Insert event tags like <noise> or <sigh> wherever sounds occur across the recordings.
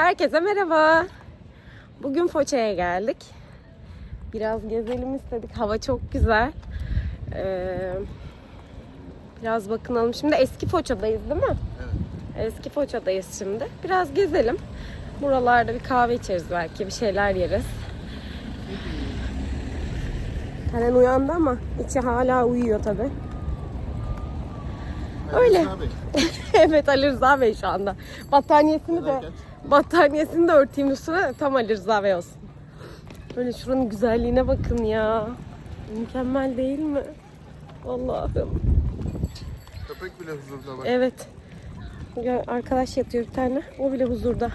Herkese merhaba. Bugün Foça'ya geldik. Biraz gezelim istedik. Hava çok güzel. Ee, biraz bakınalım. Şimdi eski Foça'dayız değil mi? Eski Foça'dayız şimdi. Biraz gezelim. Buralarda bir kahve içeriz belki. Bir şeyler yeriz. Helen uyandı ama içi hala uyuyor tabi. Öyle. <laughs> evet Ali Rıza Bey şu anda. Battaniyesini de battaniyesini de örteyim üstüne tam Ali Rıza Bey olsun. Böyle şuranın güzelliğine bakın ya. Mükemmel değil mi? Allah'ım. Köpek bile huzurda bak. Evet. Ya Arkadaş yatıyor bir tane. O bile huzurda.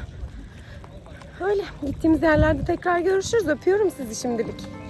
Öyle. Gittiğimiz yerlerde tekrar görüşürüz. Öpüyorum sizi şimdilik.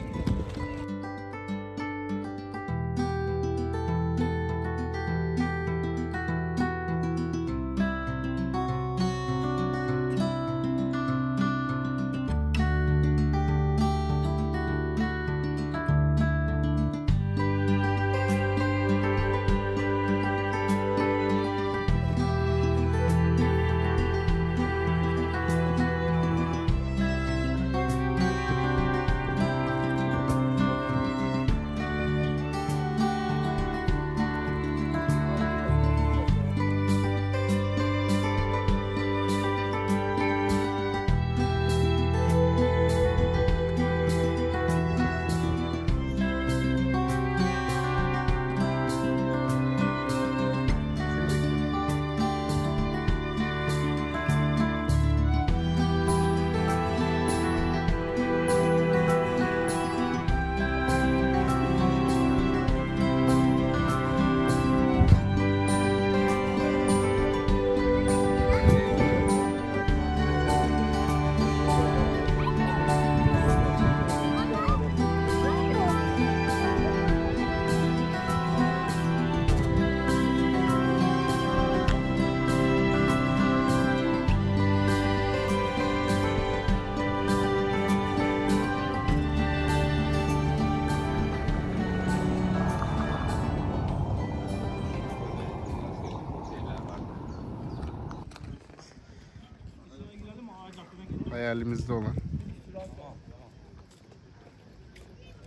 Hayalimizde olan.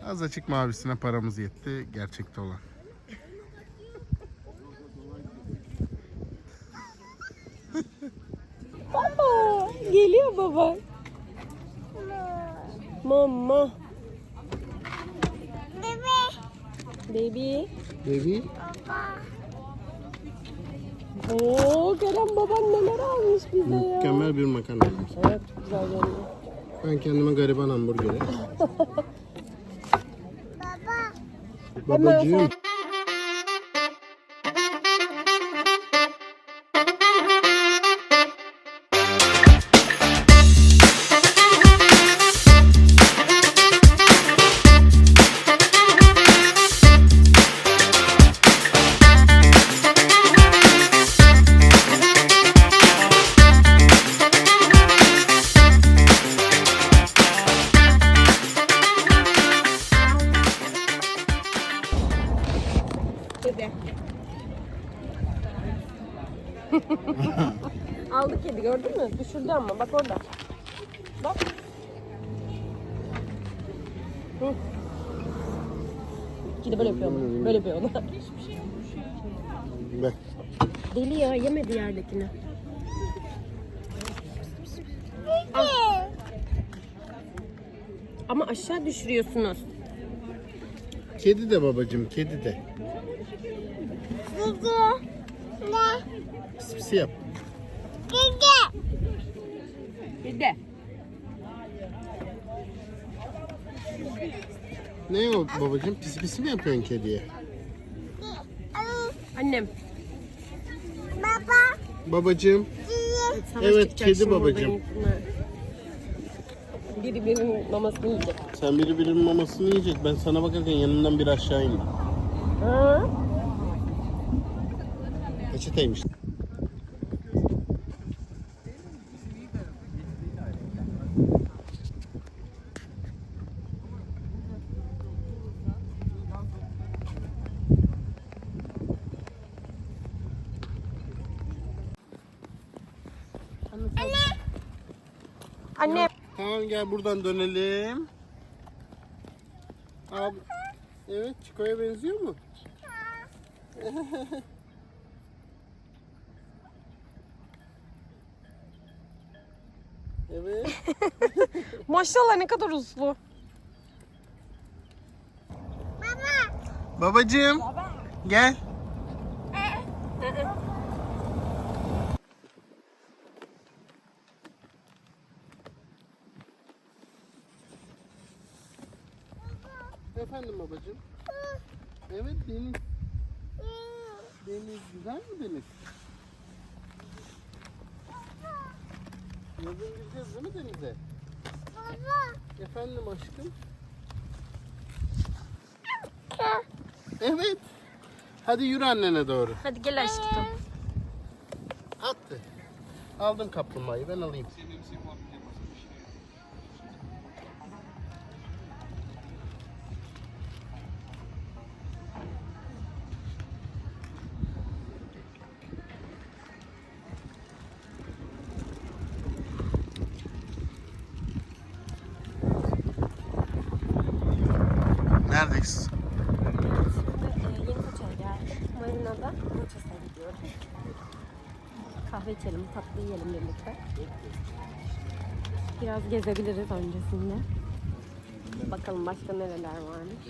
Az açık mavisine paramız yetti. Gerçekte olan. Baba. Geliyor baba. Mama. Baby. Baby. Oo Kerem baban neler almış bize ya. Mükemmel bir makarna. yedik. Evet çok güzel görünüyor. Ben kendime gariban hamburgeri. <laughs> Babacığım. Kedi. <laughs> Aldı kedi gördün mü? Düşürdü ama bak orada. Bak. Hı. Kedi böyle yapıyor onu. Böyle yapıyor onu. Be. Deli ya yemedi yerdekini. Ama aşağı düşürüyorsunuz. Kedi de babacığım, kedi de. Pis pisi yap. Bir de. Ne o babacığım? Pis pisi mi yapıyorsun kediye? Annem. Babacığım. savaş Evet, kedi babacığım. Biri birinin mamasını yiyecek. Sen biri birinin mamasını yiyecek. Ben sana bakarken yanından bir aşağı indim. Ha? Peçeteymiş. Anne Tamam gel buradan dönelim. Abi. Evet Çiko'ya benziyor mu? <laughs> evet. <laughs> maşallah ne kadar uslu. Babacığım. Gel. Efendim babacığım. Evet deniz. Deniz güzel mi deniz? Yazın gideceğiz değil mi denize? Efendim aşkım. Evet. Hadi yürü annene doğru. Hadi gel aşkım. Attı. Aldım kaplumbağayı ben alayım. Kahve içelim, tatlı yiyelim birlikte. Biraz gezebiliriz öncesinde. Bakalım başka nereler varmış.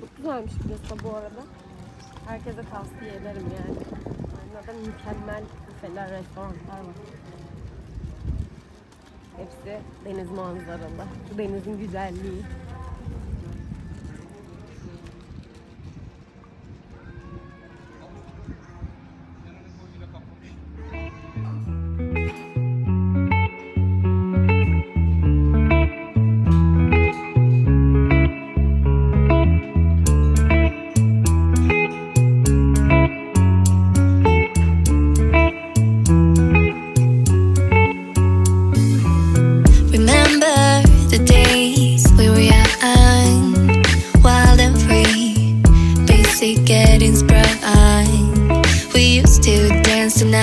Çok güzelmiş burası da bu arada. Herkese tavsiye ederim yani. Marina'da mükemmel büfeler, restoranlar var. Hepsi deniz manzaralı. Denizin güzelliği.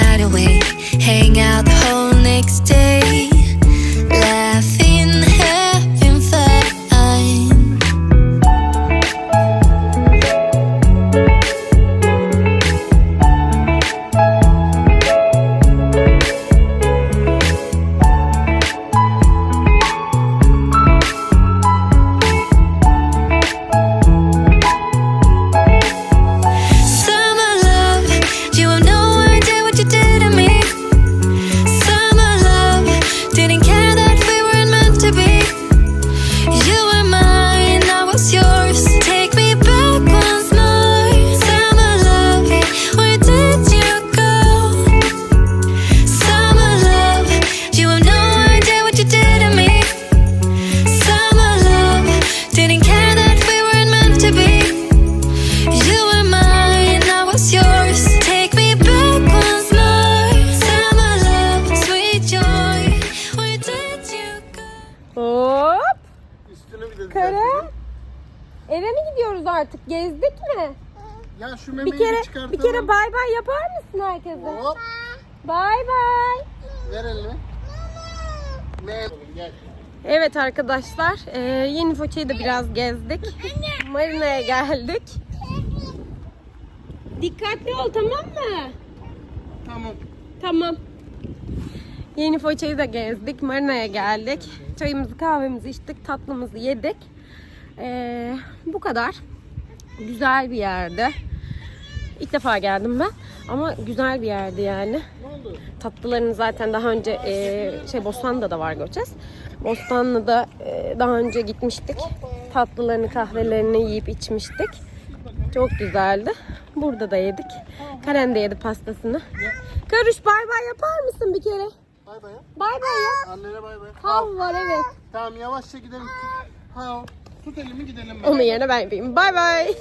Night away, Gezdik mi? Ya şu Bir memeyi kere çıkartalım. bir kere bay bay yapar mısın herkese? Hop. Bay bay. Ver elini. Gel. Evet arkadaşlar, e, yeni Foça'yı da biraz gezdik. Marina'ya geldik. Dikkatli ol tamam mı? Tamam. Tamam. Yeni Foça'yı da gezdik. Marina'ya geldik. Çayımızı kahvemizi içtik. Tatlımızı yedik. E, bu kadar. Güzel bir yerde. İlk defa geldim ben. Ama güzel bir yerdi yani. Tatlılarını zaten daha önce e, şey Bostanlı'da da var Göçez. Bostanlı'da e, daha önce gitmiştik. Tatlılarını, kahvelerini yiyip içmiştik. Çok güzeldi. Burada da yedik. Karen de yedi pastasını. Karış bay bay yapar mısın bir kere? Bay bay. Bay bay. Annene bay bay. Hav var evet. Tamam yavaşça gidelim. Ha, tut elimi gidelim. Onun yerine ben yapayım. Bay bay.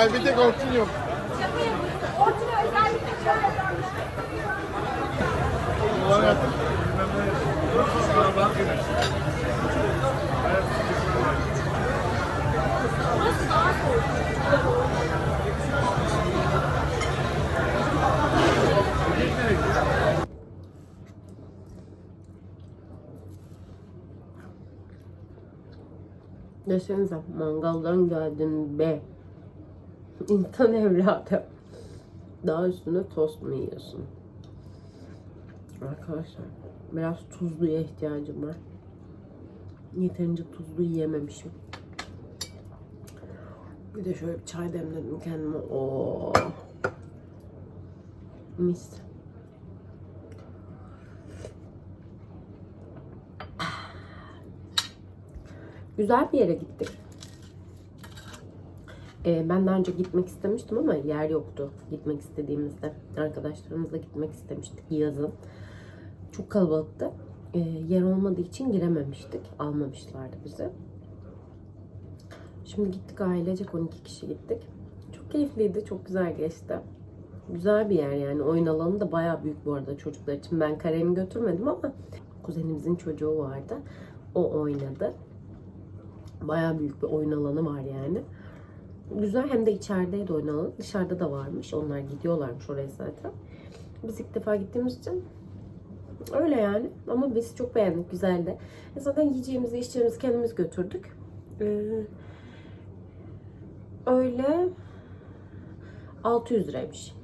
Abi bir tek Orçun yok. Desenize mangaldan geldin be. İnsan evladı. Daha üstüne tost mu yiyorsun? Arkadaşlar biraz tuzluya ihtiyacım var. Yeterince tuzlu yiyememişim. Bir de şöyle bir çay demledim kendime. Oo. Mis. Güzel bir yere gittik. Ee, ben daha önce gitmek istemiştim ama yer yoktu gitmek istediğimizde. Arkadaşlarımızla gitmek istemiştik yazın. Çok kalabalıktı. Ee, yer olmadığı için girememiştik. Almamışlardı bizi. Şimdi gittik ailecek 12 kişi gittik. Çok keyifliydi, çok güzel geçti. Güzel bir yer yani. Oyun alanı da bayağı büyük bu arada çocuklar için. Ben Karen'i götürmedim ama kuzenimizin çocuğu vardı. O oynadı. Bayağı büyük bir oyun alanı var yani. Güzel hem de içerideydi oyun alanı. Dışarıda da varmış. Onlar gidiyorlarmış oraya zaten. Biz ilk defa gittiğimiz için öyle yani. Ama biz çok beğendik. Güzeldi. E zaten yiyeceğimizi içeceğimizi kendimiz götürdük. Ee, öyle 600 liraymış.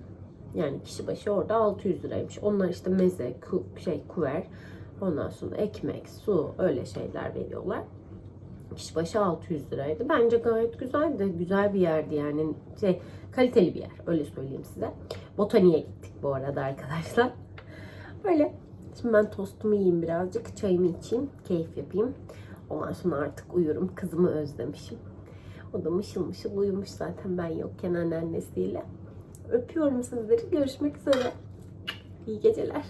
Yani kişi başı orada 600 liraymış. Onlar işte meze, ku, şey kuver, ondan sonra ekmek, su öyle şeyler veriyorlar. Kişi başı 600 liraydı. Bence gayet güzeldi. Güzel bir yerdi yani. Şey, kaliteli bir yer. Öyle söyleyeyim size. Botaniğe gittik bu arada arkadaşlar. Öyle. Şimdi ben tostumu yiyeyim birazcık. Çayımı içeyim. Keyif yapayım. Ondan sonra artık uyurum. Kızımı özlemişim. O da mışıl mışıl uyumuş zaten ben yokken anneannesiyle. Öpüyorum sizleri. Görüşmek üzere. İyi geceler.